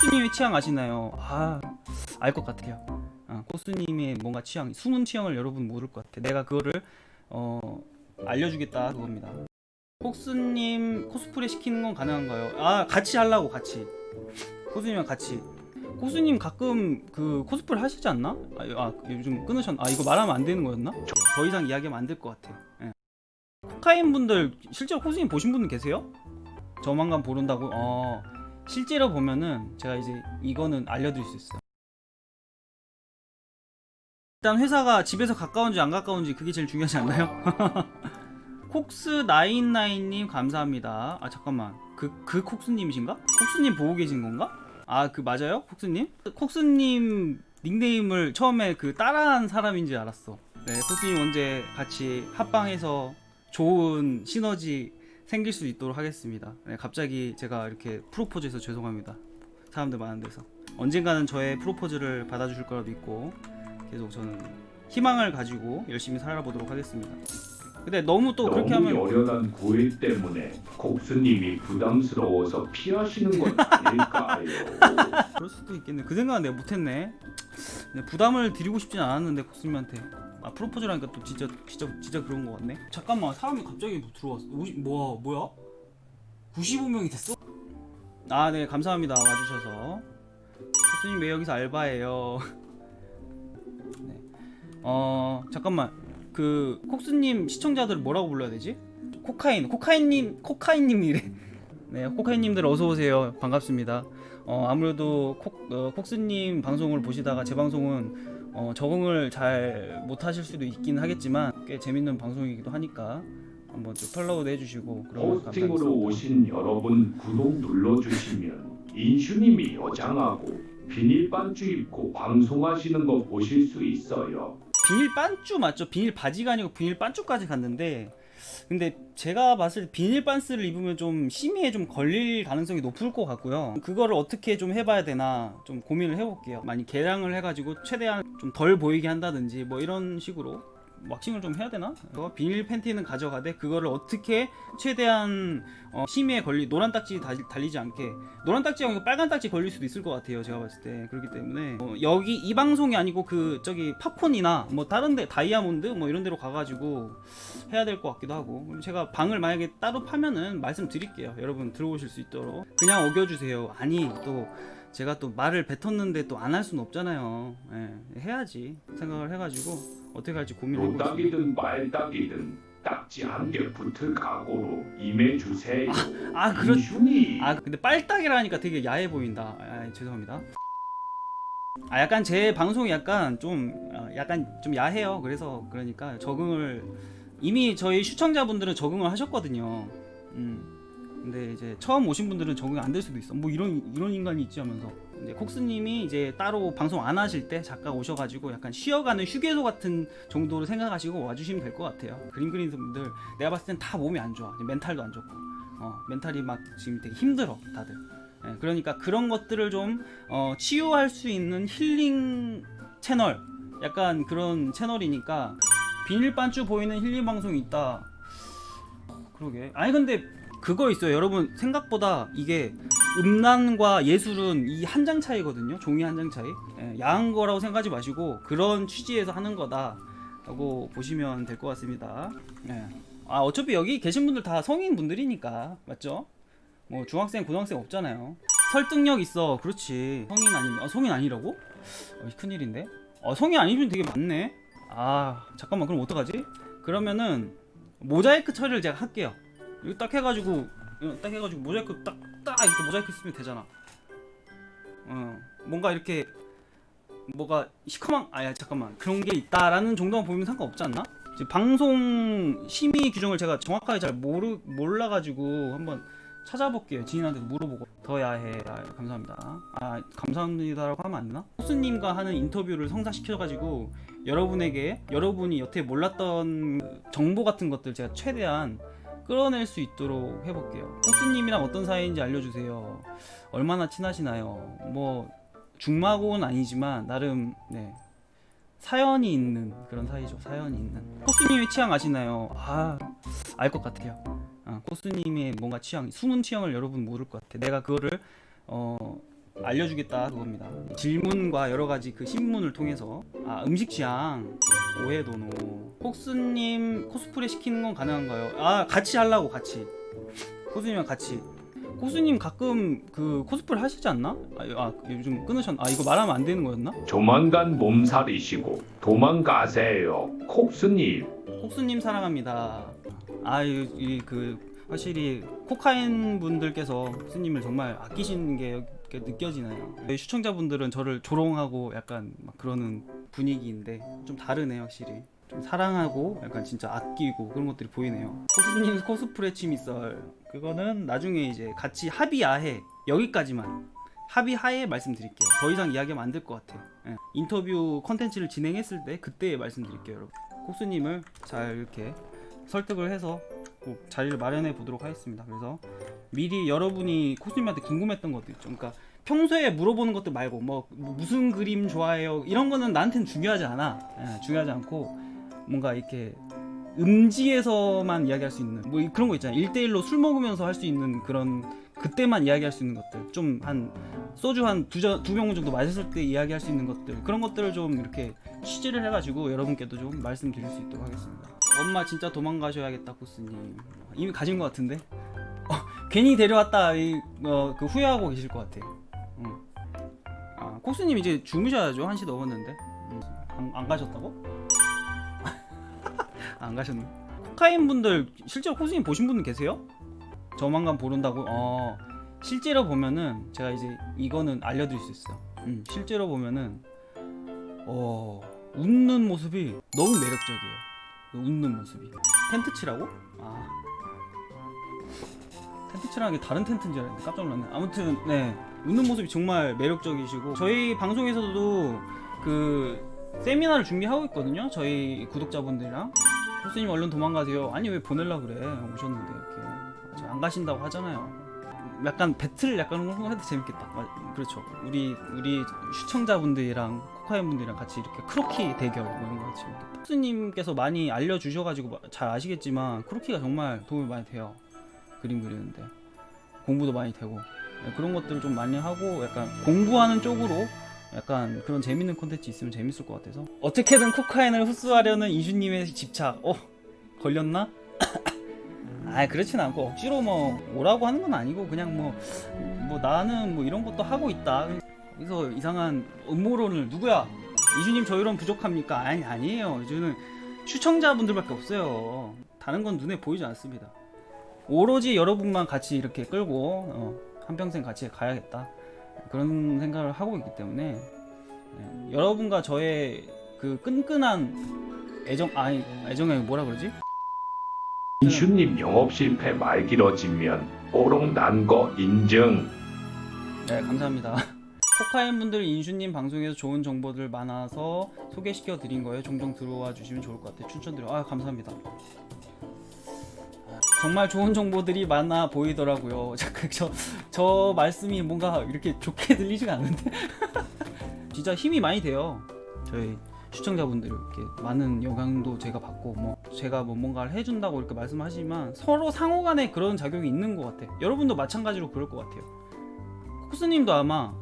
코스님의 취향 아시나요? 아, 알 것 같아요. 아, 코스님의 뭔가 취향, 숨은 취향을 여러분 모를 것 같아. 내가 그거를 어 알려주겠다 그겁니다. 코스님 코스프레 시키는 건 가능한가요? 아, 같이 하려고 같이. 코스님이랑 같이. 코스님 가끔 그 코스프레 하시지 않나? 아, 아 요즘 끊으셨. 아 이거 말하면 안 되는 거였나? 더 이상 이야기하면 안 될 것 같아. 예. 코카인 분들 실제로 코스님 보신 분들 계세요? 저만간 모른다고? 어 실제로 보면은 제가 이제 이거는 알려드릴 수 있어요. 일단 회사가 집에서 가까운지 안 가까운지 그게 제일 중요하지 않나요? 콕스 나인나인님 감사합니다. 아 잠깐만 그 그 콕스님이신가? 콕스님 보고 계신 건가? 아 그 맞아요? 콕스님? 콕스님 닉네임을 처음에 그 따라한 사람인지 알았어. 네, 콕스님 언제 같이 합방해서 좋은 시너지 생길 수 있도록 하겠습니다. 네, 갑자기 제가 이렇게 프로포즈해서 죄송합니다. 사람들 많은 데서 언젠가는 저의 프로포즈를 받아주실 거라 믿고 계속 저는 희망을 가지고 열심히 살아보도록 하겠습니다. 근데 너무 또 그렇게 너무 하면 열연한 고일 때문에 곡수님이 부담스러워서 피하시는 건 아닐까요? 그럴 수도 있겠네. 그 생각은 내가 못했네. 네, 부담을 드리고 싶진 않았는데 코스님한테. 아 프로포즈라니까 또 진짜 진짜 진짜 그런 거 같네. 잠깐만 사람이 갑자기 뭐 들어왔어. 50, 뭐야 뭐야? 95명이 됐어? 아 네 감사합니다 와주셔서. 코스님 왜 여기서 알바해요? 네. 어 잠깐만 그 콕스님 시청자들 뭐라고 불러야 되지? 코카인 코카인님 코카인님이래. 네 코카인님들 어서 오세요 반갑습니다. 어, 아무래도 콕, 어, 콕스님 방송을 보시다가 제 방송은 어, 적응을 잘 못하실 수도 있긴 하겠지만 꽤 재밌는 방송이기도 하니까 한번 좀 팔로우도 해주시고 그러면 호스팅으로 감사하겠습니다. 오신 여러분 구독 눌러주시면 인슈님이 여장하고 비닐 반주 입고 방송하시는 거 보실 수 있어요. 비닐 반쭈 맞죠? 비닐 바지가 아니고 비닐 반쭈까지 갔는데 근데 제가 봤을 때 비닐 반스를 입으면 좀 심의에 좀 걸릴 가능성이 높을 것 같고요. 그거를 어떻게 좀 해봐야 되나 좀 고민을 해볼게요. 많이 개량을 해가지고 최대한 좀 덜 보이게 한다든지 뭐 이런 식으로 왁싱을 좀 해야 되나? 어, 비닐 팬티는 가져가되 그거를 어떻게 최대한 어, 심의에 걸리 노란 딱지 달, 달리지 않게 노란 딱지가 아니고 빨간 딱지 걸릴 수도 있을 것 같아요. 제가 봤을 때 그렇기 때문에 어, 여기 이 방송이 아니고 그 저기 팝콘이나 뭐 다른데 다이아몬드 뭐 이런 데로 가가지고 해야 될 것 같기도 하고 제가 방을 만약에 따로 파면은 말씀드릴게요. 여러분 들어오실 수 있도록 그냥 어겨주세요. 아니 또 제가 또 말을 뱉었는데 또 안 할 수는 없잖아요. 예, 해야지 생각을 해가지고 어떻게 할지 고민을 해보겠습니다. 노딱이든 말딱이든 딱지 한 개 붙을 각오로 임해주세요. 아, 그렇- 인슈님. 아 근데 빨딱이라니까 되게 야해 보인다. 아, 죄송합니다. 아 약간 제 방송이 약간 좀 어, 약간 좀 야해요. 그래서 그러니까 적응을 이미 저희 시청자분들은 적응을 하셨거든요. 음. 근데 이제 처음 오신 분들은 적응 안될 수도 있어. 뭐 이런 이런 인간이 있지 하면서 이제 콕스님이 이제 따로 방송 안 하실 때 잠깐 오셔가지고 약간 쉬어가는 휴게소 같은 정도로 생각하시고 와주시면 될 것 같아요. 그림 그리는 분들 내가 봤을 땐 다 몸이 안 좋아. 멘탈도 안 좋고. 어, 멘탈이 막 지금 되게 힘들어 다들. 예, 그러니까 그런 것들을 좀 어, 치유할 수 있는 힐링 채널, 약간 그런 채널이니까 비닐 반주 보이는 힐링 방송이 있다. 그러게. 아니 근데 그거 있어요. 여러분 생각보다 이게 음란과 예술은 이 한 장 차이거든요. 종이 한 장 차이. 예, 야한 거라고 생각하지 마시고 그런 취지에서 하는 거다라고 보시면 될 것 같습니다. 예. 아 어차피 여기 계신 분들 다 성인 분들이니까 맞죠? 뭐 중학생 고등학생 없잖아요 설득력 있어 그렇지 성인 아니면 아, 성인 아니라고? 어, 큰일인데 어, 성인 아니면 되게 많네 아 잠깐만 그럼 어떡하지? 그러면은 모자이크 처리를 제가 할게요 이거 딱 해가지고 이거 딱 해가지고 모자이크 딱 딱 이렇게 모자이크 쓰면 되잖아 어 뭔가 이렇게 뭐가 시커먼 아야 잠깐만 그런 게 있다라는 정도만 보면 상관없지 않나? 방송 심의 규정을 제가 정확하게 잘 모르 몰라가지고 한번 찾아볼게요. 지인한테 물어보고 더 야해. 아, 감사합니다. 아 감사합니다라고 하면 안 되나? 호스님과 하는 인터뷰를 성사시켜가지고 여러분에게 여러분이 여태 몰랐던 그 정보 같은 것들 제가 최대한 끌어낼 수 있도록 해볼게요. 호스님이랑 어떤 사이인지 알려주세요. 얼마나 친하시나요? 뭐 중마고는 아니지만 나름 네 사연이 있는 그런 사이죠. 사연이 있는. 호스님의 취향 아시나요? 아 알 것 같아요. 아, 코스님의 뭔가 취향, 숨은 취향을 여러분 모를 것 같아. 내가 그거를 어 알려주겠다 그겁니다. 질문과 여러 가지 그 신문을 통해서 아 음식 취향 오해 도노 폭스님 코스프레 시키는 건 가능한가요? 아 같이 하려고 같이 코스님이랑 같이 코스님 가끔 그 코스프레 하시지 않나? 아, 아 요즘 끊으셨 아 이거 말하면 안 되는 거였나? 조만간 몸살이시고 도망가세요. 콕스님. 폭스님 사랑합니다. 아이그 확실히 코카인 분들께서 폭스님을 정말 아끼시는 게 이렇게 느껴지나요? 저희 시청자분들은 저를 조롱하고 약간 막 그러는 분위기인데 좀 다르네 확실히. 좀 사랑하고 약간 진짜 아끼고 그런 것들이 보이네요. 폭스님 코스프레 취미썰 그거는 나중에 이제 같이 합의하에 여기까지만 합의하에 말씀드릴게요. 더 이상 이야기하면 안 될 것 같아요. 예. 인터뷰 컨텐츠를 진행했을 때 그때 말씀드릴게요, 여러분. 코스님을 잘 이렇게 설득을 해서 꼭 자리를 마련해 보도록 하겠습니다. 그래서 미리 여러분이 코스님한테 궁금했던 것도 있죠. 그러니까 평소에 물어보는 것들 말고 뭐 무슨 그림 좋아해요 이런 거는 나한테는 중요하지 않아. 예, 중요하지 않고 뭔가 이렇게 음지에서만 이야기할 수 있는 뭐 그런 거 있잖아요. 1대1로 술 먹으면서 할 수 있는 그런 그때만 이야기할 수 있는 것들 좀 한 소주 한두병 정도 마셨을 때 이야기할 수 있는 것들 그런 것들을 좀 이렇게 취재를 해가지고 여러분께도 좀 말씀드릴 수 있도록 하겠습니다. 엄마 진짜 도망가셔야겠다 코스님 이미 가신 것 같은데 어, 괜히 데려왔다 이, 어, 그 후회하고 계실 것 같아. 응. 아 코스님 이제 주무셔야죠 한시 넘었는데 음, 안, 안 가셨다고? 안 가셨네. 코카인 분들 실제로 코스님 보신 분 계세요? 조만간 보른다고? 어 실제로 보면은 제가 이제 이거는 알려드릴 수 있어요. 음, 실제로 보면은 어 웃는 모습이 너무 매력적이에요. 그 웃는 모습이 텐트 치라고? 아 텐트 치라는 게 다른 텐트인 줄 알았는데 깜짝 놀랐네. 아무튼 네 웃는 모습이 정말 매력적이시고 저희 방송에서도 그 세미나를 준비하고 있거든요. 저희 구독자분들이랑 교수님 얼른 도망가세요. 아니 왜 보낼라 그래 오셨는데 이렇게 안 가신다고 하잖아요. 약간 배틀 약간 그런 거 해도 재밌겠다. 마- 그렇죠. 우리 우리 시청자분들이랑 코카인 분들이랑 같이 이렇게 크로키 대결 뭐 이런 거 재밌겠다. 교수님께서 많이 알려주셔가지고 마- 잘 아시겠지만 크로키가 정말 도움이 많이 돼요. 그림 그리는데 공부도 많이 되고 네, 그런 것들을 좀 많이 하고 약간 공부하는 쪽으로 약간 그런 재밌는 콘텐츠 있으면 재밌을 것 같아서. 어떻게든 코카인을 흡수하려는 이주님의 집착. 어? 걸렸나? 아 그렇진 않고 억지로 뭐 오라고 하는 건 아니고 그냥 뭐뭐 나는 뭐 이런 것도 하고 있다. 그래서 이상한 음모론을 누구야? 이주님 저 이런 부족합니까? 아니 아니에요. 이주는 시청자분들밖에 없어요. 다른 건 눈에 보이지 않습니다 오로지 여러분만 같이 이렇게 끌고 어, 한평생 같이 가야겠다 그런 생각을 하고 있기 때문에 네, 여러분과 저의 그 끈끈한 애정 아니 애정이 뭐라 그러지? 인슈님 영업 실패 말 길어지면 오롱 난 거 인증. 네 감사합니다. 코카인 분들 인슈님 방송에서 좋은 정보들 많아서 소개시켜 드린 거예요. 종종 들어와 주시면 좋을 것 같아요. 추천드려. 아 감사합니다. 정말 좋은 정보들이 많아 보이더라고요. 저, 저, 저 말씀이 뭔가 이렇게 좋게 들리지가 않는데 진짜 힘이 많이 돼요. 저희 시청자분들 이렇게 많은 영향도 제가 받고 뭐 제가 뭐 뭔가를 해준다고 이렇게 말씀하시지만 서로 상호간에 그런 작용이 있는 것 같아. 여러분도 마찬가지로 그럴 것 같아요. 코스님도 아마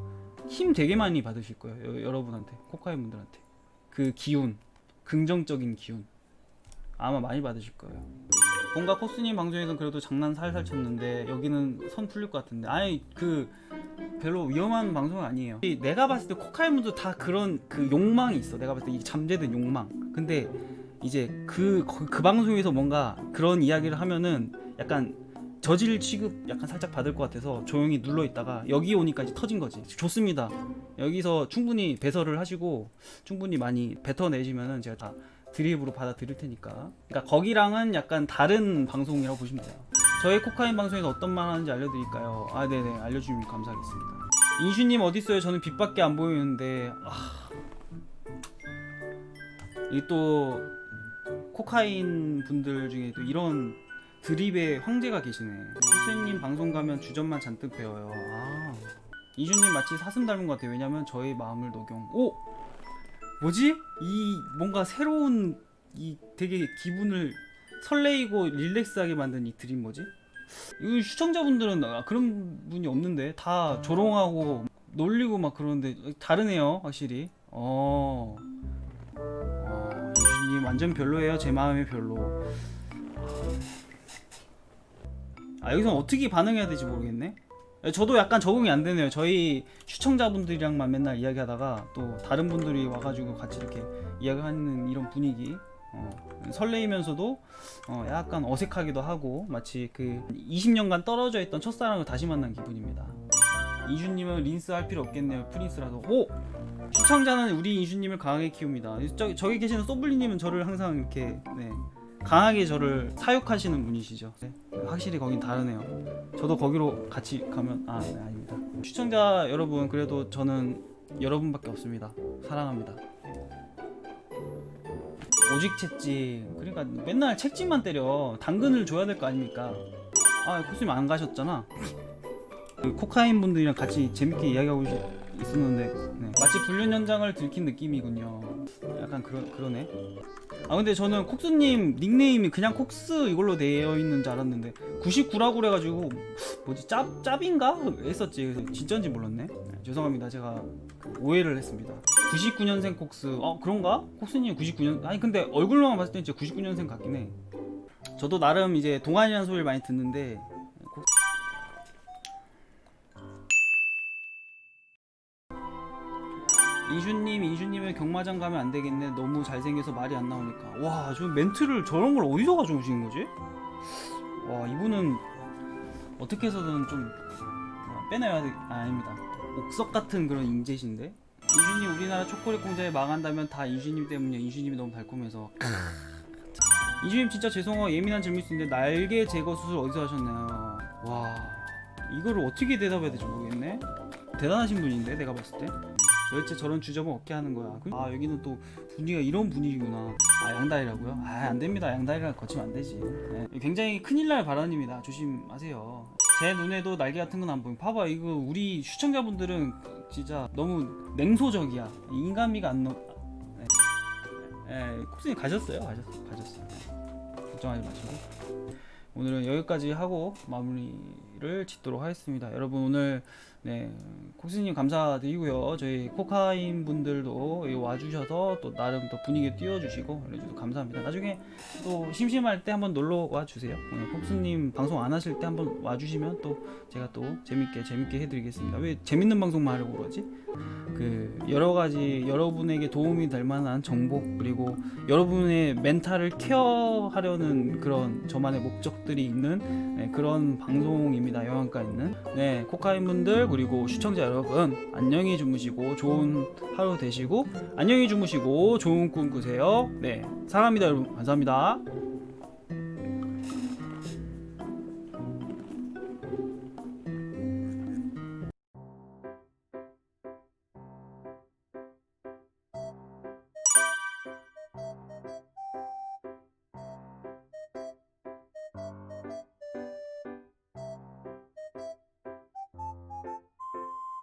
힘 되게 많이 받으실 거예요. 여, 여러분한테 코카인 분들한테 그 기운, 긍정적인 기운 아마 많이 받으실 거예요. 뭔가 코스님 방송에서는 그래도 장난 살살 쳤는데 여기는 선 풀릴 것 같은데 아니 그 별로 위험한 방송은 아니에요. 이 내가 봤을 때 분들 다 그런 그 욕망이 있어. 내가 봤을 때 이 잠재된 욕망. 근데 이제 그, 그, 그 방송에서 뭔가 그런 이야기를 하면은 약간 저질 취급 약간 살짝 받을 것 같아서 조용히 눌러 있다가 여기 오니까 이제 터진 거지. 좋습니다. 여기서 충분히 배설을 하시고 충분히 많이 뱉어내시면은 제가 다 드립으로 받아들일 테니까. 그러니까 거기랑은 약간 다른 방송이라고 보시면 돼요. 저희 코카인 방송에서 어떤 말 하는지 알려드릴까요? 아, 네네. 알려주시면 감사하겠습니다. 인슈님 어딨어요? 저는 빛밖에 안 보이는데. 아. 이또 코카인 분들 중에 또 이런 드립의 황제가 계시네. 선생님 방송 가면 주전만 잔뜩 배워요. 아. 이주님 마치 사슴 닮은 것 같아요. 왜냐면 저의 마음을 녹용. 오! 뭐지? 이 뭔가 새로운 이 되게 기분을 설레이고 릴렉스하게 만든 이 드림 뭐지? 이 시청자분들은 아, 그런 분이 없는데 다 조롱하고 놀리고 막 그러는데 다르네요 확실히. 어, 어 유진님 완전 별로예요 제 마음에 별로. 아 여기서 어떻게 반응해야 될지 모르겠네 저도 약간 적응이 안 되네요. 저희 시청자분들이랑만 맨날 이야기하다가 또 다른 분들이 와가지고 같이 이렇게 이야기하는 이런 분위기 어, 설레이면서도 어, 약간 어색하기도 하고 마치 그 20년간 떨어져 있던 첫사랑을 다시 만난 기분입니다. 이주님은 린스 할 필요 없겠네요. 프린스라도. 오! 시청자는 우리 이주님을 강하게 키웁니다. 저기, 저기 계시는 소블리님은 저를 항상 이렇게 네, 강하게 저를 사육하시는 분이시죠. 네, 확실히 거긴 다르네요. 저도 거기로 같이 가면 아 네, 아닙니다. 시청자 여러분 그래도 저는 여러분밖에 없습니다. 사랑합니다. 오직 채찍. 그러니까 맨날 채찍만 때려. 당근을 줘야 될 거 아닙니까? 아 코스님 안 가셨잖아. 그 코카인 분들이랑 같이 재밌게 이야기하고 있- 있었는데 네. 마치 불륜 현장을 들킨 느낌이군요. 약간 그러, 그러네 아 근데 저는 콕스님 닉네임이 그냥 콕스 이걸로 되어 있는 줄 알았는데 99라고 그래가지고 뭐지 짭 짭인가? 했었지. 그래서 진짜인지 몰랐네. 네, 죄송합니다. 제가 그 오해를 했습니다. 99년생 콕스. 어 그런가? 콕스님 99년 아니 근데 얼굴로만 봤을 때 진짜 99년생 같긴 해. 저도 나름 이제 동안이라는 소리를 많이 듣는데 이슈님 이슈님은 경마장 가면 안 되겠네. 너무 잘생겨서 말이 안 나오니까. 와 저 멘트를 저런 걸 어디서 가져오신 거지? 와 이분은 어떻게 해서든 좀 어, 빼내야 돼 아, 아닙니다. 옥석 같은 그런 인재신데? 이슈님 우리나라 초콜릿 공장이 망한다면 다 이슈님 때문이야. 이슈님이 너무 달콤해서. 이주님 진짜 죄송해요. 예민한 질문일 수 있는데 날개 제거 수술 어디서 하셨나요? 와 이거를 어떻게 대답해야 될지 모르겠네. 대단하신 분인데 내가 봤을 때 도대체 저런 주점은 어떻게 하는 거야? 그- 아 여기는 또 분위기가 이런 분위기구나. 아 양다리라고요? 아 안 됩니다. 양다리를 거치면 안 되지. 네. 굉장히 큰일 날 발언입니다. 조심하세요. 제 눈에도 날개 같은 건 안 보임. 봐봐 이거 우리 시청자분들은 진짜 너무 냉소적이야. 인간미가 안 넣... 네. 예, 콕스님 가셨어요? 가셨, 가셨어요. 걱정하지 마시고. 오늘은 여기까지 하고 마무리를 짓도록 하겠습니다. 여러분 오늘 네 콕스님 감사드리고요. 저희 코카인 분들도 와주셔서 또 나름 또 분위기 띄워주시고 그래주셔서 감사합니다. 나중에 또 심심할 때 한번 놀러 와 주세요. 네, 콕스님 방송 안 하실 때 한번 와주시면 또 제가 또 재밌게 재밌게 해드리겠습니다. 왜 재밌는 방송만 하려고 그러지? 그 여러 가지 여러분에게 도움이 될 만한 정보 그리고 여러분의 멘탈을 케어하려는 그런 저만의 목적들이 있는 네, 그런 방송입니다. 영양가 있는 네 코카인 분들 그리고 시청자 여러분 안녕히 주무시고 좋은 하루 되시고 안녕히 주무시고 좋은 꿈 꾸세요. 네 사랑합니다 여러분 감사합니다.